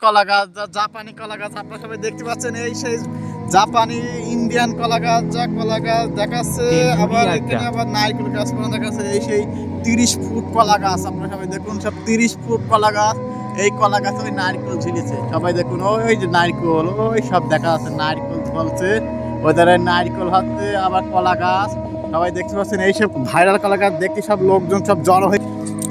কলা গাছ জাপানি কলা গাছ আপনারা সবাই দেখতে পাচ্ছেন এই সেই জাপানি ইন্ডিয়ান কলা গাছ যা কলা গাছ দেখাচ্ছে আবার এখানে আবার নারকেল গাছ পালা দেখাচ্ছে এই সেই তিরিশ ফুট কলা গাছ আপনারা সবাই দেখুন সব তিরিশ ফুট কলা গাছ এই কলা গাছে ওই নারকেল ঝিলেছে। সবাই দেখুন ওই যে নারকেল ওই সব দেখা যাচ্ছে নারকেল ফলছে ওদের নারকেল হচ্ছে আবার কলা গাছ সবাই দেখতে পাচ্ছেন এইসব ভাইরাল কলা গাছ দেখতে সব লোকজন সব জড়ো হয়ে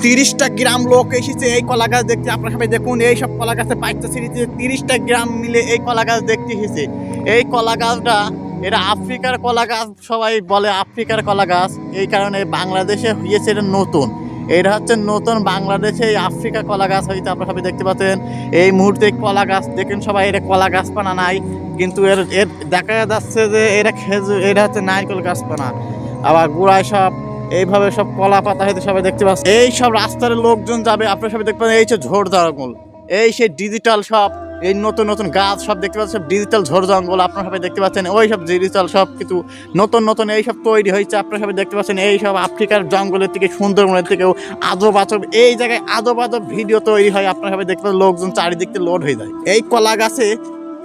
তিরিশটা গ্রাম লোক এসেছে এই কলা গাছ দেখতে। আপনার সবাই দেখুন, এই সব কলা গাছে পাইতে ছিঁড়েছে। তিরিশটা গ্রাম মিলে এই কলা গাছ দেখতে এসেছে। এই কলা গাছটা, এটা আফ্রিকার কলা গাছ সবাই বলে আফ্রিকার কলা গাছ। এই কারণে বাংলাদেশে হয়েছে এটা নতুন। এটা হচ্ছে নতুন বাংলাদেশে এই আফ্রিকা কলা গাছ হয়েছে, আপনারা সবাই দেখতে পাচ্ছেন। এই মুহূর্তে কলা গাছ, দেখেন সবাই, এটা কলা গাছ পানা নাই। কিন্তু এর এর দেখা যাচ্ছে যে এটা খেজুর, এটা হচ্ছে নারকেল গাছ পানা আবার গুড়ায় সব এইভাবে সব কলা পাতা হয়তো সবাই দেখতে পাচ্ছে এই সব রাস্তার লোকজন যাবে, আপনারা সবাই দেখতে পাচ্ছেন, এই যে ঝোড় জঙ্গল। এই সেই ডিজিটাল সব, এই নতুন নতুন গাছ সব দেখতে পাচ্ছেন, সব ডিজিটাল ঝোড় জঙ্গল, আপনারা সবাই দেখতে পাচ্ছেন, ওই সব ডিজিটাল সব কিছু, নতুন নতুন এই সব তৈরি হয়েছে, আপনারা সবাই দেখতে পাচ্ছেন, এই সব আফ্রিকার জঙ্গলের থেকে, সুন্দরবনের থেকেও আজব আজব, এই জায়গায় আজব আজব ভিডিও তৈরি হয়, আপনারা সবাই দেখতে পাচ্ছেন, লোকজন চারিদিক থেকে লোড হয়ে যায়। এই কলা গাছে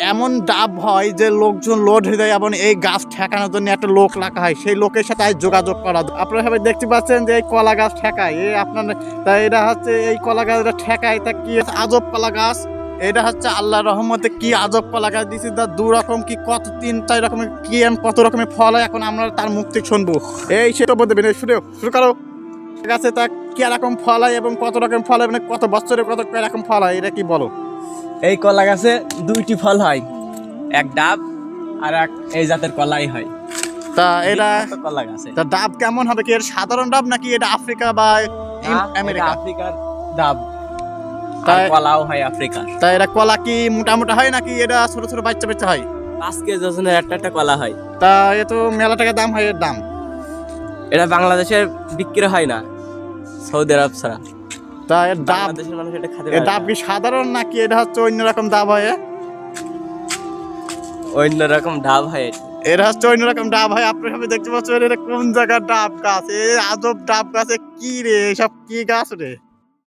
এমন ডাব হয় যে লোকজন লোড হয়ে যায় এবং এই গাছ ঠেকানোর জন্য একটা লোক রাখা হয়। সেই লোকের সাথে আজ যোগাযোগ করা আপনারা সবাই দেখতে পাচ্ছেন যে এই কলা গাছ ঠেকায়। এই আপনার তাই এটা হচ্ছে এই কলা গাছটা ঠেকায়। তা কি আজব কলা গাছ। এটা হচ্ছে আল্লাহ রহমতে কি আজব কলা গাছ দিয়েছে তার দু রকম কি কত তিন চার রকমের কি এম কত রকমের ফল হয়? এখন আমরা তার থেকে শুনব। এই সেটা বলতে দেবেন শুরু করো। গাছে তা কি রকম ফল হয় এবং কত রকম ফল হয়? মানে কত বছরে কত রকম ফল হয়? এটা কি বলো? এই কলা গাছে দুইটি ফল হয় এক ডাব আর এক এই জাতের কলাই হয়। তা এটা কলা গাছে। তা ডাব কেমন হবে কি? এর সাধারণ ডাব নাকি এটা আফ্রিকা বা আমেরিকা? আফ্রিকার ডাব। তাই- তাই কলাও হয় আফ্রিকা তা এটা কলা কি মোটা মোটা হয় নাকি এটা ছোট ছোট বাচ্চা বাচ্চা হয়? পাঁচ কেজি ওজনের একটা একটা কলা হয়। তা এ তো মেলা টাকা দাম হয় এর দাম। এটা বাংলাদেশে বিক্রি হয় না সৌদি আরব ছাড়া। তা এর ডাব এর ডাব কি সাধারণ নাকি এটা হচ্ছে অন্য রকম ডাব হয়? অন্য রকম ডাব হয় এটা। হচ্ছে অন্য রকম ডাব হয়। আপনার সামনে দেখতে পাচ্ছেন এটা কোন জায়গার ডাব গাছ? এ আজব ডাব গাছে কি রে? এসব কি গাছ রে?